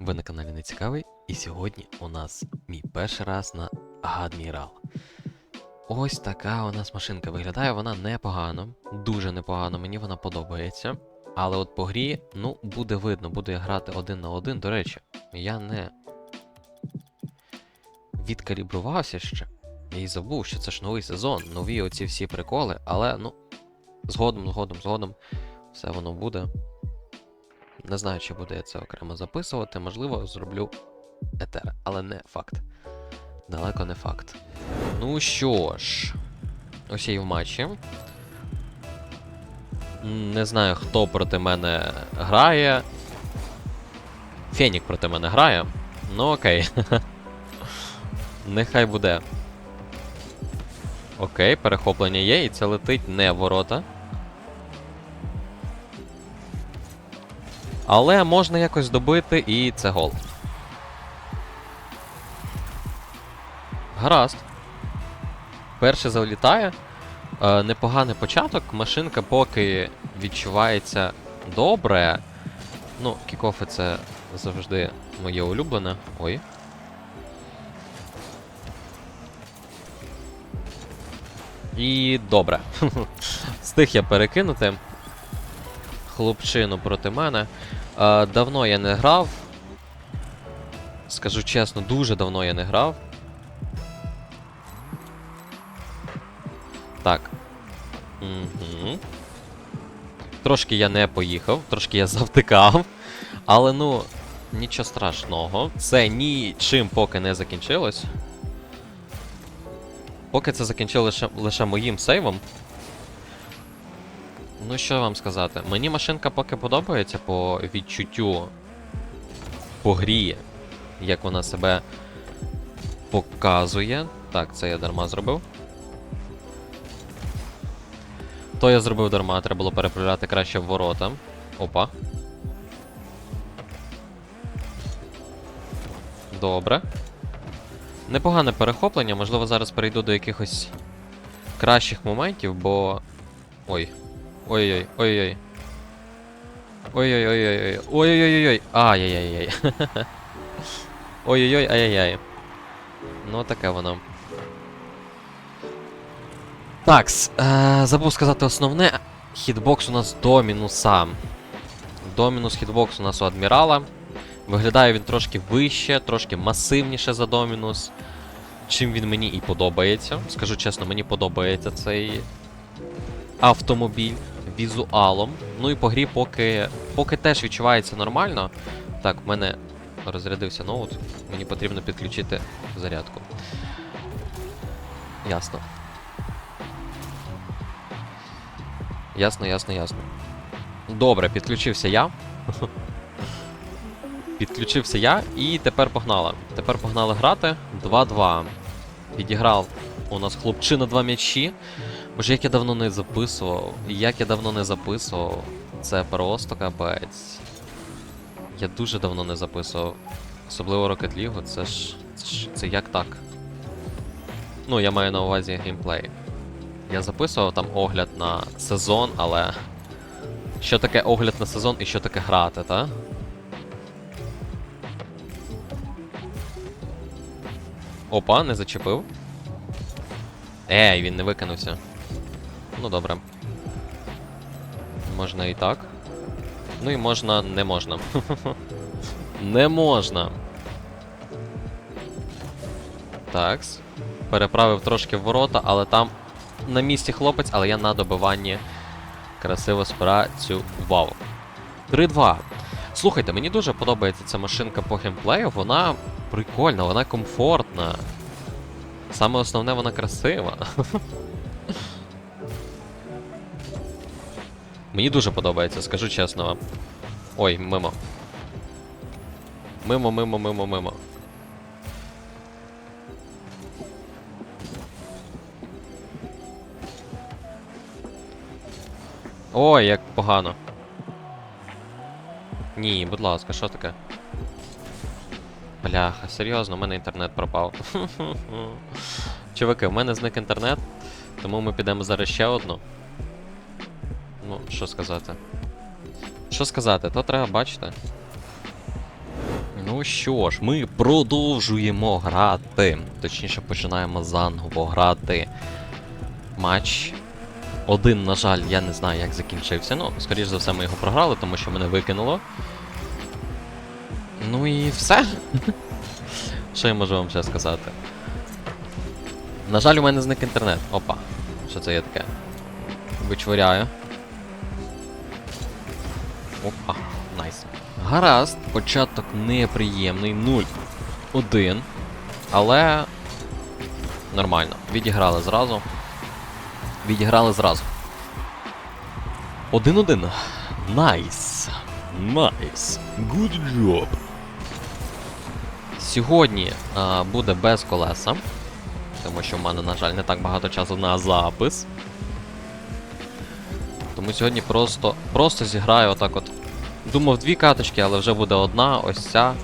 Ви на каналі Нецікавий, і сьогодні у нас мій перший раз на Адмірал. Ось така у нас машинка виглядає, вона непогано, дуже непогано, мені вона подобається. Але от по грі, ну, буде видно, буду я грати один на один. До речі, я не відкалібрувався ще. І забув, що це ж новий сезон, нові оці всі приколи, але ну, згодом, згодом, згодом, все воно буде. Не знаю, чи буду я це окремо записувати, можливо, зроблю етер, але не факт. Далеко не факт. Ну що ж, ось я і в матчі. Не знаю, хто проти мене грає. Фенік проти мене грає. Ну окей. Нехай буде. Окей, перехоплення є, і це летить не ворота. Але можна якось добити, і це гол. Гаразд. Перший залітає. Е, непоганий початок. Машинка поки відчувається добре. Ну, кікофи це завжди моє улюблене. Ой. І добре. Встиг я перекинути хлопчину проти мене. Е, давно я не грав. Скажу чесно, дуже давно я не грав. Так. Угу. Трошки я не поїхав, трошки я завтикав. Але ну, нічого страшного. Це нічим поки не закінчилось. Поки це закінчилося лише, лише моїм сейвом. Ну, що вам сказати? Мені машинка поки подобається по відчуттю по грі, як вона себе показує. Так, це я дарма зробив. То я зробив дарма, треба було переправляти краще в ворота. Опа. Добре. Непогане перехоплення, можливо, зараз перейду до якихось кращих моментів, бо. Ой. Ой-ой, ой-ой. Ой-ой-ой-ой-ой. Ой-ой-ой-ой. Ай-яй-яй-яй. Ой-ой-ой, ай-яй-яй. Ну, таке воно. Такс, е, забув сказати основне. Хітбокс у нас до мінуса. До мінус хітбокс у нас у адмірала. Виглядає він трошки вище, трошки масивніше за домінус. Чим він мені і подобається. Скажу чесно, мені подобається цей автомобіль візуалом. Ну і по грі поки, поки теж відчувається нормально. Так, в мене розрядився ноут. Мені потрібно підключити зарядку. Ясно. Ясно, ясно, ясно. Добре, підключився я. Підключився я і тепер погнали. Тепер погнали грати. 2-2. Підіграв у нас хлопчина два м'ячі. Боже, як я давно не записував. Як я давно не записував. Це просто капець. Я дуже давно не записував. Особливо Rocket League, це ж. Це ж це як так? Ну, я маю на увазі геймплей. Я записував там огляд на сезон, але. Що таке огляд на сезон і що таке грати, та? Опа, не зачепив. Ей, він не викинувся. Ну добре. Можна і так. Ну і можна, не можна. не можна. Такс. Переправив трошки в ворота, але там на місці хлопець, але я на добиванні красиво спрацював. 3-2. Слухайте, мені дуже подобається ця машинка по геймплею, вона прикольна, вона комфортна. Саме основне, вона красива. Мені дуже подобається, скажу чесно вам. Ой, мимо. Мимо, мимо, мимо, мимо. Ой, як погано. Ні, будь ласка, що таке? Бляха, серйозно, у мене інтернет пропав. Чуваки, в мене зник інтернет, тому ми підемо зараз ще одну. Ну, що сказати? Що сказати, то треба бачити. Ну що ж, ми продовжуємо грати. Точніше, починаємо заново грати матч. Один, на жаль, я не знаю, як закінчився. Ну, скоріш за все, ми його програли, тому що мене викинуло. Ну і все. Що я можу вам ще сказати? На жаль, у мене зник інтернет. Опа. Що це є таке? Вичворяю. Опа, найс. Гаразд, початок неприємний, 0-1. Але нормально. Відіграли зразу. Відіграли зразу. 1-1. Найс. Найс. Good job. Сьогодні а, буде без колеса. Тому що в мене, на жаль, не так багато часу на запис. Тому сьогодні просто, просто зіграю отак от. Думав дві каточки, але вже буде одна, ось ця.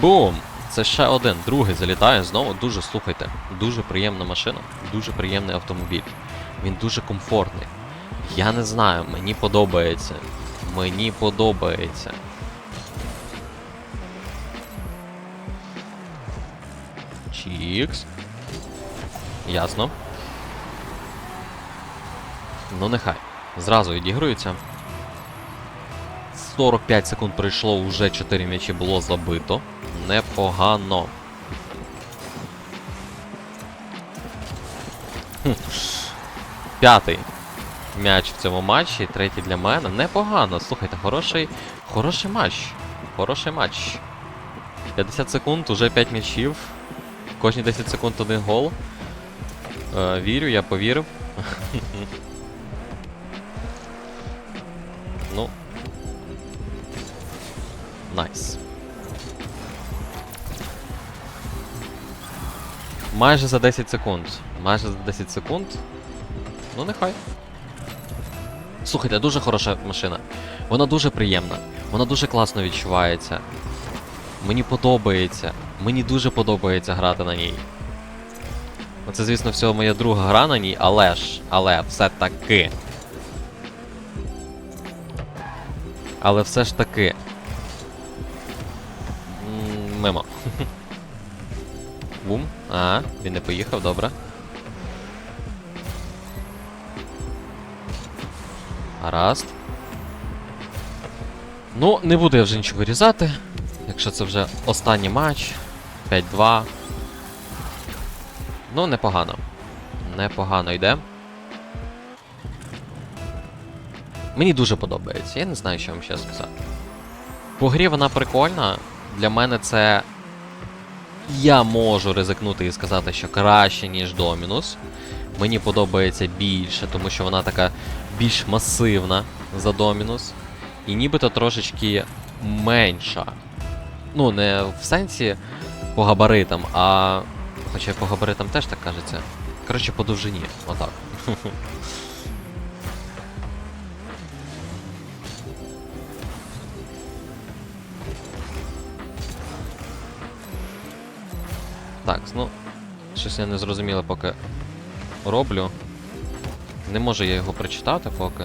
Бум! Це ще один. Другий залітає знову. Дуже слухайте. Дуже приємна машина, дуже приємний автомобіль. Він дуже комфортний. Я не знаю, мені подобається. Мені подобається. Чікс. Ясно. Ну нехай. Зразу відігрується. 45 секунд пройшло, уже 4 м'ячі було забито. Непогано. П'ятий м'яч в цьому матчі, третій для мене. Непогано. Слухайте, хороший, хороший матч. Хороший матч. 50 секунд, уже 5 м'ячів. Кожні 10 секунд один гол. Е, вірю, я повірив. Найс. Майже за 10 секунд. Майже за 10 секунд. Ну, нехай. Слухайте, дуже хороша машина. Вона дуже приємна. Вона дуже класно відчувається. Мені подобається. Мені дуже подобається грати на ній. Це, звісно, всього моя друга гра на ній, але ж, але все-таки. Але все ж таки. Мимо. Бум. А, він не поїхав, добре. Гаразд. Ну, не буду я вже нічого вирізати. Якщо це вже останній матч. 5-2. Ну, непогано. Непогано йде. Мені дуже подобається. Я не знаю, що вам ще сказати. По грі вона прикольна. Для мене це. Я можу ризикнути і сказати, що краще, ніж Домінус. Мені подобається більше, тому що вона така більш масивна за Домінус. І нібито трошечки менша. Ну, не в сенсі по габаритам, а. Хоча по габаритам теж так кажеться. Коротше, по довжині. Отак. Так, ну. Щось я не зрозуміло поки роблю. Не можу я його прочитати поки.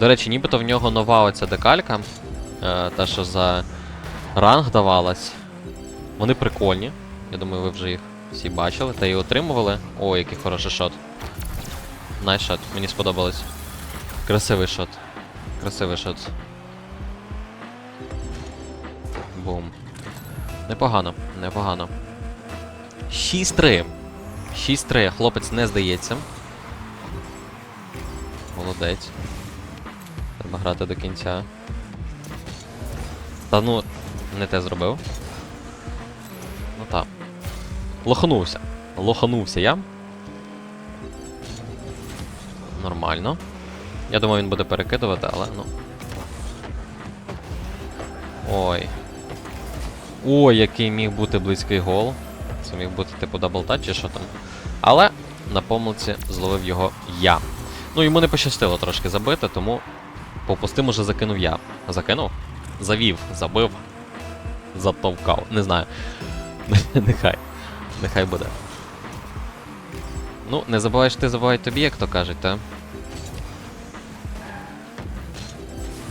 До речі, нібито в нього нова оця декалька. Е, та, що за ранг давалась. Вони прикольні. Я думаю, ви вже їх всі бачили та і отримували. О, який хороший шот. Найс шот, мені сподобалось. Красивий шот. Красивий шот. Бум. Непогано, непогано. 6-3. 6-3. Хлопець не здається. Молодець. Треба грати до кінця. Та ну, не те зробив. Ну так. Лоханувся. Лоханувся я. Нормально. Я думаю, він буде перекидувати, але ну. Ой. Ой, який міг бути близький гол. Це міг бути типу даблтач чи що там. Але на помилці зловив його я. Ну, йому не пощастило трошки забити, тому по пустим уже закинув я. Закинув? Завів, забив, затовкав. Не знаю. Нехай. Нехай буде. Ну, не забуваєш ти, забувай тобі, як то кажуть, та?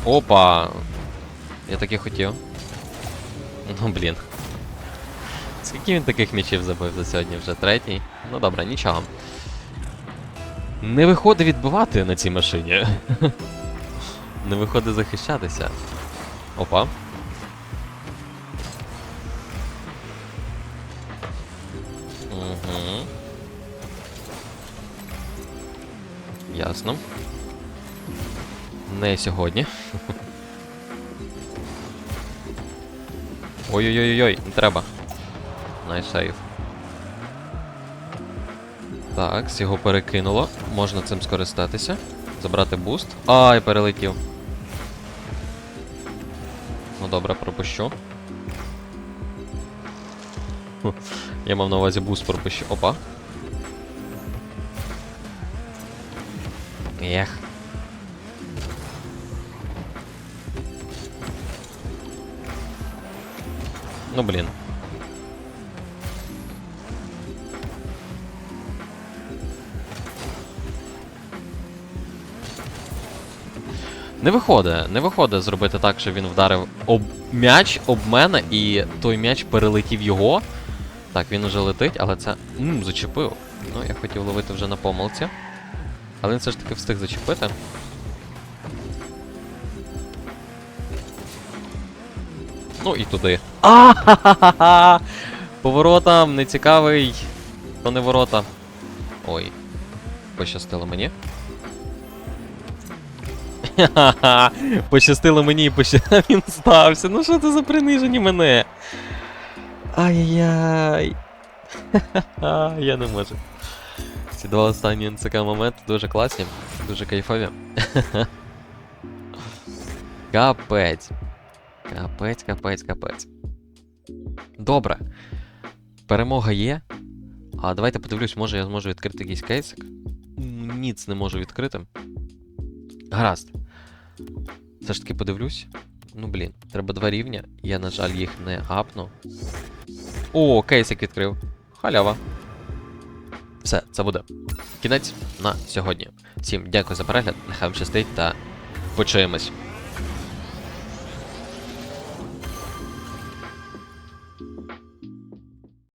Опа! Я так і хотів. Ну блін. Скільки він таких м'ячів забив за сьогодні вже третій? Ну добре, нічого. Не виходить відбивати на цій машині. Не виходить захищатися. Опа. Угу. Ясно. Не сьогодні. Ой-ой-ой-ой, не треба. Найс сейв. Так, його перекинуло. Можна цим скористатися. Забрати буст. Ай, перелетів. Ну добре, пропущу. Я мав на увазі буст пропущу. Опа. Ех. Ну блін. Не виходить, не виходить зробити так, що він вдарив об м'яч об мене, і той м'яч перелетів його. Так, він уже летить, але це. Мм, зачепив. Ну, я хотів ловити вже на помилці. Але він все ж таки встиг зачепити. Ну і туди. А-ха-ха-ха! Поворотам, не цікавий. То не ворота. Ой. Пощастило мені. Ха-ха-ха! Пощастило мені і. Він стався. Ну що це за принижені мене? Ай-яй-яй. Я не можу. Ці два останні НЦК моменти дуже класні, дуже кайфові. Капець. Капець, капець, капець. Добре. Перемога є. А давайте подивлюсь, може я зможу відкрити якийсь кейсик. Ніц не можу відкрити. Гаразд. Все ж таки подивлюсь. Ну блін, треба два рівня. Я, на жаль, їх не апну. О, кейсик відкрив. Халява. Все, це буде. Кінець на сьогодні. Всім дякую за перегляд, нехай вам щастить та почуємось.